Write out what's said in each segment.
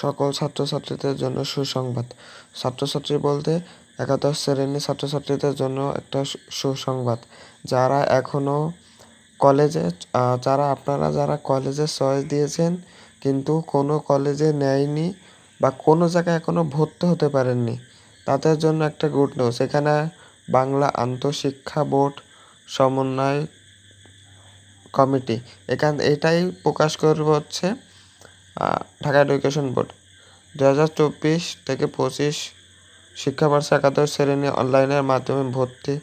সকল ছাত্রছাত্রীদের জন্য সুসংবাদ। ছাত্রছাত্রী বলতে একাদশ শ্রেণির ছাত্রছাত্রীদের জন্য একটা সুসংবাদ। যারা এখনও কলেজে যারা, আপনারা যারা কলেজে চয়েস দিয়েছেন, কিন্তু কোনো কলেজে নেয়নি বা কোনো জায়গায় এখনও ভর্তি হতে পারেননি, তাদের জন্য একটা গুড নিউজ এখানে বাংলা আন্তঃশিক্ষা বোর্ড সমন্বয় কমিটি। এখান, এটাই প্রকাশ করবে হচ্ছে ঢাকা এডুকেশন বোর্ড দু হাজার চব্বিশ থেকে পঁচিশ শিক্ষাবর্ষ একাদশ শ্রেণি অনলাইনের মাধ্যমে ভর্তি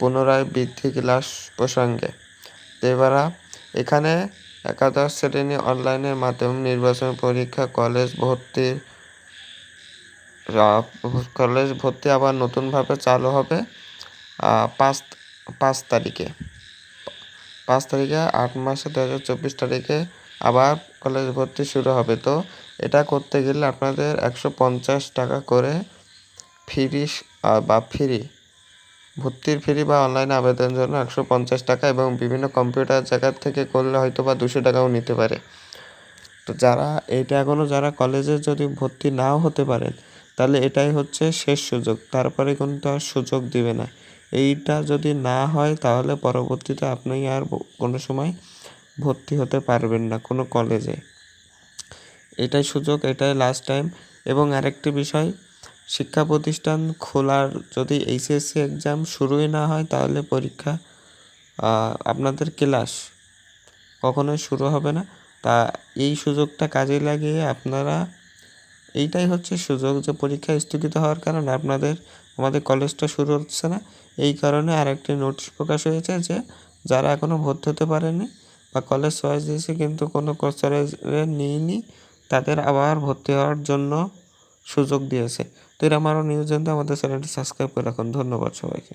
পুনরায় বৃদ্ধি ক্লাস প্রসঙ্গে। তো এবারা এখানে একাদশ শ্রেণি অনলাইনের মাধ্যমে নির্বাচন পরীক্ষা কলেজ ভর্তির আহ, কলেজ ভর্তি আবার নতুনভাবে চালু হবে পাঁচ পাঁচ তারিখে। পাঁচ তারিখে আট মাসে দু হাজার চব্বিশ তারিখে আবার কলেজ ভর্তি শুরু হবে। তো এটা করতে গেলে আপনাদের একশো পঞ্চাশ টাকা করে ফ্রি বা ফ্রি ভর্তির ফ্রি বা অনলাইনে আবেদনের জন্য একশো পঞ্চাশ টাকা এবং বিভিন্ন কম্পিউটার জায়গা থেকে করলে হয়তো বা দুশো টাকাও নিতে পারে। তো যারা, এটা এখনও যারা কলেজে যদি ভর্তি নাও হতে পারেন, তাহলে এটাই হচ্ছে শেষ সুযোগ। তারপরে কিন্তু আর সুযোগ দিবে না। এইটা যদি না হয়, তাহলে পরবর্তীতে আপনি আর কোনো সময় ভর্তি হতে পারবেন না কোনো কলেজে। এটাই সুযোগ, এটাই লাস্ট টাইম এবং আরেকটি বিষয়, শিক্ষা প্রতিষ্ঠান খোলার যদি এইচএসসি এক্সাম শুরুই না হয়, তাহলে পরীক্ষা আপনাদের ক্লাস কখনোই শুরু হবে না। তা এই সুযোগটা কাজে লাগিয়ে আপনারা, এইটাই হচ্ছে সুযোগ যে পরীক্ষা স্থগিত হওয়ার কারণে আপনাদের, আমাদের কলেজটা শুরু হচ্ছে না। এই কারণে আরেকটি নোটিশ প্রকাশ হয়েছে যে, যারা এখনও ভর্তি হতে পারেনি বা কলেজ চয়েস দিয়েছে, কিন্তু কোনো কলেজে নিইনি তাদের আবার ভর্তি হওয়ার জন্য সুযোগ দিয়েছে। তো এরকম আরও নিউজ জানতে আমাদের চ্যানেলটি সাবস্ক্রাইব করে রাখুন। ধন্যবাদ সবাইকে।